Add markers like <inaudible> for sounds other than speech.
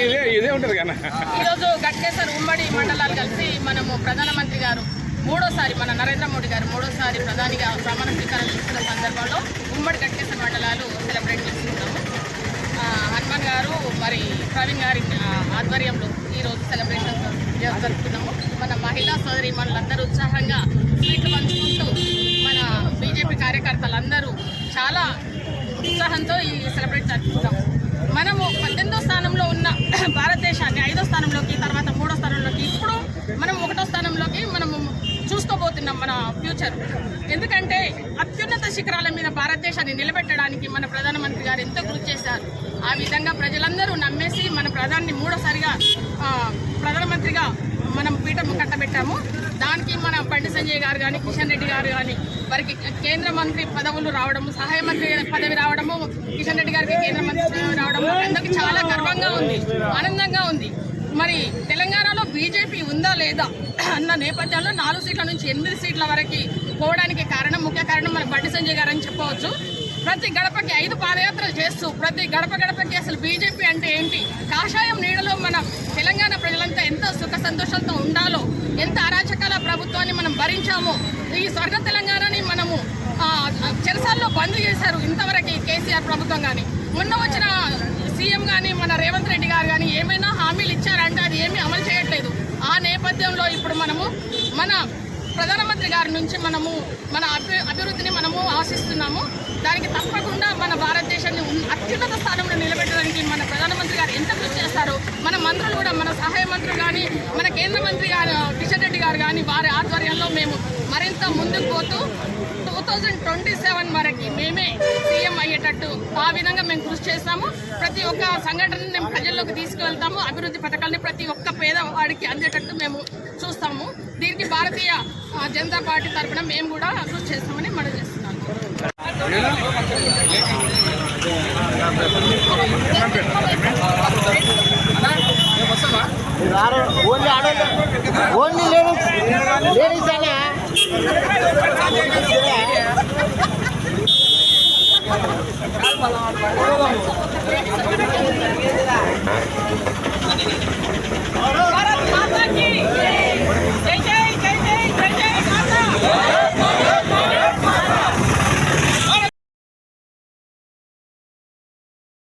ఇదే ఇదే ఉంటుంది కదా. ఈరోజు గట్కేశ్వర్ ఉమ్మడి మండలాలు కలిసి మనము ప్రధానమంత్రి గారు మూడోసారి మన నరేంద్ర మోడీ గారు మూడోసారి ప్రధానిగా ప్రమాణ స్వీకారం చేస్తున్న సందర్భంలో ఉమ్మడి గట్కేశ్వర మండలాలు సెలబ్రేట్ చేసుకుంటాము హనుమాన్ గారు మరి ప్రవీణ్ గారి ఆధ్వర్యంలో ఈరోజు సెలబ్రేషన్ జ- జరుపుతున్నాము మన మహిళా సోదరి మనలందరూ ఉత్సాహంగా స్వీట్లు పంచుకుంటూ మన బీజేపీ కార్యకర్తలందరూ చాలా ఉత్సాహంతో ఈ సెలబ్రేట్ జరుపుకుంటాం. మనము పద్దెనిమిదో స్థానంలో ఉన్న <clears throat> భారతదేశాన్ని ఐదో స్థానంలోకి తర్వాత మూడో స్థానంలోకి ఇప్పుడు మనం ఒకటో స్థానంలోకి మనము చూసుకోబోతున్నాం మన ఫ్యూచర్ ఎందుకంటే అత్యున్నత శిఖరాల మీద భారతదేశాన్ని నిలబెట్టడానికి మన ప్రధానమంత్రి గారు ఎంతో కృషి చేశారు. ఆ విధంగా ప్రజలందరూ నమ్మేసి మన ప్రధాని మూడోసారిగా ప్రధానమంత్రిగా మనం పీఠం కట్టబెట్టాము. దానికి మన బండి సంజయ్ గారు కానీ కిషన్ రెడ్డి గారు కానీ వారికి కేంద్ర మంత్రి పదవులు రావడము సహాయ మంత్రి పదవి రావడము కిషన్ రెడ్డి గారికి కేంద్ర మంత్రి పదవి రావడము అందరికి చాలా గర్వంగా ఉంది ఆనందంగా ఉంది. మరి తెలంగాణలో బీజేపీ ఉందా లేదా అన్న నేపథ్యంలో నాలుగు సీట్ల నుంచి ఎనిమిది సీట్ల వరకు పోవడానికి కారణం ముఖ్య కారణం మన బండి సంజయ్ గారు అని చెప్పవచ్చు. ప్రతి గడపకి ఐదు పాదయాత్రలు చేస్తూ ప్రతి గడప గడపకి అసలు బీజేపీ అంటే ఏంటి? కాషాయం నీడలో మన తెలంగాణ ప్రజలంతా ఎంత సుఖ సంతోషంతో ఉండాలో ఎంత అరాచకాల ప్రభుత్వాన్ని మనం భరించామో ఈ స్వర్గ తెలంగాణ చెరసాల్లో బంద్ చేశారు ఇంతవరకు కేసీఆర్ ప్రభుత్వం కానీ మొన్న వచ్చిన సీఎం కానీ మన రేవంత్ రెడ్డి గారు కానీ ఏమైనా హామీలు ఇచ్చారంటే అది ఏమీ అమలు చేయట్లేదు. ఆ నేపథ్యంలో ఇప్పుడు మనము మన ప్రధానమంత్రి గారి నుంచి మనము మన అభివృద్ధిని మనము ఆశిస్తున్నాము. దానికి తప్పకుండా మన భారతదేశాన్ని అత్యున్నత స్థానంలో నిలబెట్టడానికి మన ప్రధానమంత్రి గారు ఎంత కృషి చేస్తారో మన మంత్రులు కూడా మన సహాయ మంత్రులు కానీ మన కేంద్ర మంత్రి గారు కిషన్ రెడ్డి గారు కానీ వారి ఆధ్వర్యంలో మేము మరింత ముందుకు పోతూ థౌజండ్ ట్వంటీ సెవెన్ వరకు మేమే సీఎం అయ్యేటట్టు ఆ విధంగా మేము కృషి చేస్తాము. ప్రతి ఒక్క సంఘటనని మేము ప్రజల్లోకి తీసుకువెళ్తాము. అభివృద్ధి పథకాలని ప్రతి ఒక్క పేదవాడికి అందేటట్టు మేము చూస్తాము. దీనికి భారతీయ జనతా పార్టీ తరఫున మేము కూడా కృషి చేస్తామని మనం చేస్తున్నాము. Only only ladies. లేడీస్ అనే Hold on.